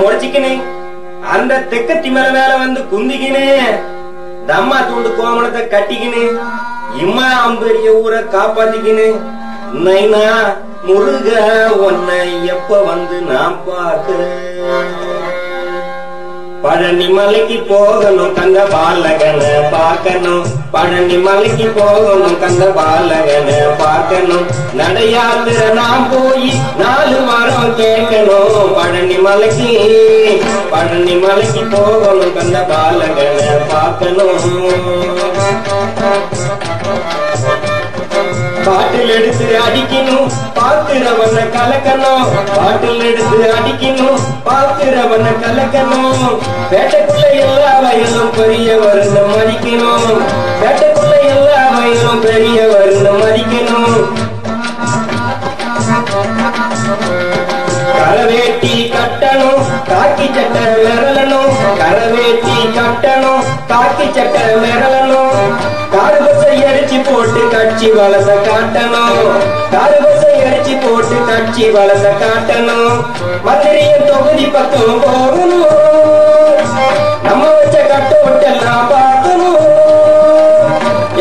முறைச்சிக்கினு அந்த தெக்கத்தி மேல மேல வந்து குந்திக்கினு. தம்மா தூண்டு கோமணத்தை கட்டிக்கினு. இம்மா அம்பெரிய ஊரை காப்பாத்திக்கினு. நைனா முருக உன்னை எப்ப வந்து நான் பார்க்கிறேன்? பழனி மலைக்கு போகணும் கந்த பாலகனை பார்க்கணும். பழனி மலைக்கு போகணும் கந்த பாலகனை பார்க்கணும். நடையாத்திர நான் போய் நாலு வாரம் கேட்கணும். பழனி மலைக்கு பழனி மலைக்கு போகணும் கந்த பாலகனை பார்க்கணும். பாட்டில் எடுத்து அடிக்கணும் பாக்குறவன கலக்கணும் பாட்டில் எடுத்து அடிக்கணும் பாக்குறவன கலக்கணும் பேட்டைக்குள்ள எல்லா வயலும் பெரிய வருந்த மதிக்கணும் பேட்டைக்குள்ள எல்லா வயலும் பெரிய வருந்த மதிக்கணும் கரவேட்டி கட்டணும் காக்கி சட்டை விரலணும் கரவேட்டி கட்டணும் காக்கி சட்டை விரலணும் கட்சி வலச காட்டணும். காடு அடிச்சு போட்டு கட்சி வலச காட்டணும். மதுரையின் தொகுதி பக்கம் போகணும். நம்ம வச்ச கட்டோட்டெல்லாம் பார்க்கணும்.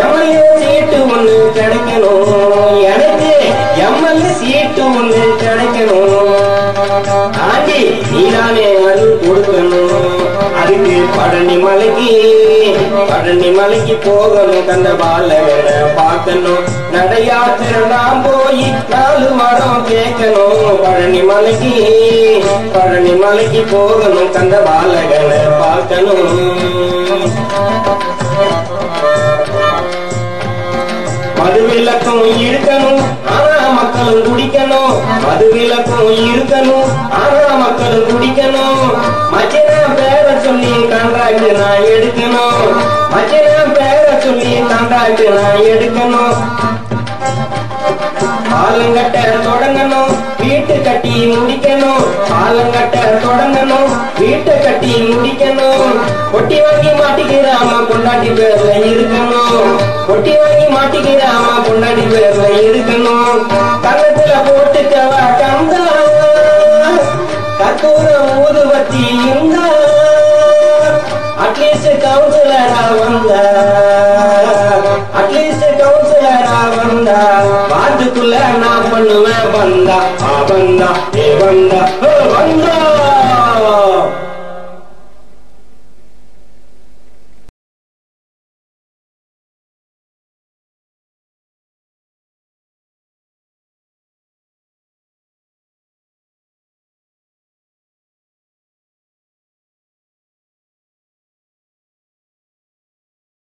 எம்எல்ஏ சீட்டு ஒண்ணு கிடைக்கணும். எனக்கு எம்எல்ஏ சீட்டு ஒண்ணு கிடைக்கணும். ஆண்டி நீதானே அருள் கொடுக்கணும். அதுக்கு பழனி மலைக்கு பழனி மலைக்கு போகணும் கந்த பாலகனை பார்க்கணும். நடையாத்திர நாம் போய் நாலு மரம் கேட்கணும். பழனி மலைக்கு பழனி மலைக்கு போகணும் கந்த பாலகனை பார்க்கணும். மது விளக்கம் இருக்கணும் ஆனா மக்களும் குடிக்கணும். மது விளக்கம் இருக்கணும் ஆனா மக்களும் குடிக்கணும். மச்சனா சொல்லி கான்ட்ராக்ட் நான் எடுக்கணும். மச்சனா பேர சொல்லி கான்ட்ராக்ட் நான் எடுக்கணும். ஆலங்கட்ட தொடங்கணும் வீட்டு கட்டி முடிக்கணும். ஆலங்கட்ட தொடங்கணும் வீட்டை கட்டி முடிக்கணும். ஒட்டி வாங்கி மாட்டிக்கிறாம கொண்டாட்டி பேர்ல இருக்கணும். ஒட்டி வாங்கி மாட்டிக்கிறாம கொண்டாட்டி பேர்ல இருக்கணும். அட்லீஸ்ட் கவுன்சிலரா வந்தா வார்டுக்குள்ள நான் பண்ணுவேன் வந்தா ஆ வந்தா ஏ வந்தா ஓ வந்தா